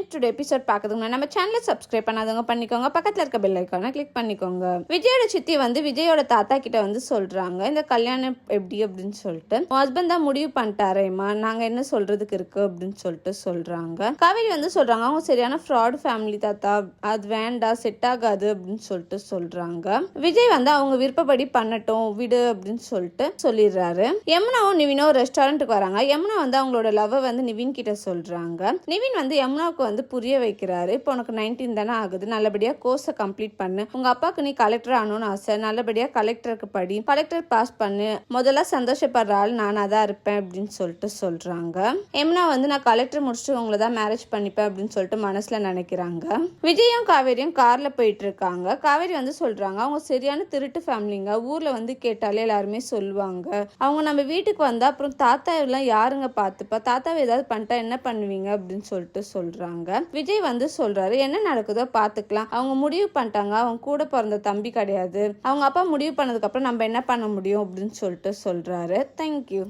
Friends today episode பார்க்கறதுக்கு நம்ம சேனலை சப்ஸ்கிரைப் பண்ணாதவங்க பண்ணிக்கோங்க. பக்கத்தில் இருக்க பெல் ஐக்கானை கிளிக் பண்ணிக்கோங்க. விஜயோட சித்தி வந்து விஜயோட தாத்தா கிட்ட வந்து சொல்கிறாங்க இந்த கல்யாணம் எப்படி அப்படின்னு சொல்லிட்டு. ஹஸ்பண்ட் தான் முடிவு பண்ணிட்டாரேம்மா நாங்கள் என்ன சொல்கிறதுக்கு இருக்கு அப்படின்னு சொல்லிட்டு சொல்கிறாங்க காவேரி வந்து சொல்கிறாங்க அவங்க சரியான ஃப்ராட் ஃபேமிலி தாத்தா. அது வேண்டாம் செட் ஆகாது அப்படின்னு சொல்லிட்டு சொல்கிறாங்க விஜய் வந்து அவங்க விருப்பப்படி பண்ணட்டும் விடு அப்படின்னு சொல்லிட்டு சொல்லிடுறாரு. யமுனாவும் நிவினும் ரெஸ்டாரண்ட்டுக்கு வராங்க. யமுனா வந்து அவங்களோட லவ் வந்து நிவின் கிட்ட சொல்கிறாங்க நிவின் வந்து யமுனாவுக்கு வந்து புரிய வைக்கிறாரு. இப்போ உனக்கு நைன்டீன் தானே ஆகுது. நல்லபடியா கோர்ஸை கம்ப்ளீட் பண்ணு. உங்க அப்பாவுக்கு நீ கலெக்டர் ஆகணும்னு ஆசை. நல்லபடியா கலெக்டருக்கு படி. கலெக்டர் பாஸ் பண்ணு. முதல்ல சந்தோஷப்படுற ஆள் நானா தான் இருப்பேன் அப்படின்னு சொல்லிட்டு சொல்றாங்க. எம்னா வந்து நான் கலெக்டர் முடிச்சுட்டு உங்களை தான் மேரேஜ் பண்ணிப்பேன் அப்படின்னு சொல்லிட்டு மனசுல நினைக்கிறாங்க. விஜயும் காவேரியும் கார்ல போயிட்டு இருக்காங்க. காவேரி வந்து சொல்றாங்க அவங்க சரியான திருட்டு ஃபேமிலிங்க ஊர்ல வந்து கேட்டாலே எல்லாருமே சொல்லுவாங்க. அவங்க நம்ம வீட்டுக்கு வந்தா அப்புறம் தாத்தா எல்லாம் யாருங்க பார்த்துப்பா தாத்தாவை ஏதாவது பண்ணிட்டா என்ன பண்ணுவீங்க? அப்படின்னு சொல்லிட்டு சொல்றாங்க விஜய் வந்து சொல்றாரு என்ன நடக்குதோ பார்த்துக்கலாம் அவங்க முடிவு பண்ணிட்டாங்க. அவங்க கூட பிறந்த தம்பி கிடையாது. அவங்க அப்பா முடிவு பண்ணதுக்கு அப்புறம் நம்ம என்ன பண்ண முடியும்? அப்படின்னு சொல்லிட்டு சொல்றாரு. தேங்க்யூ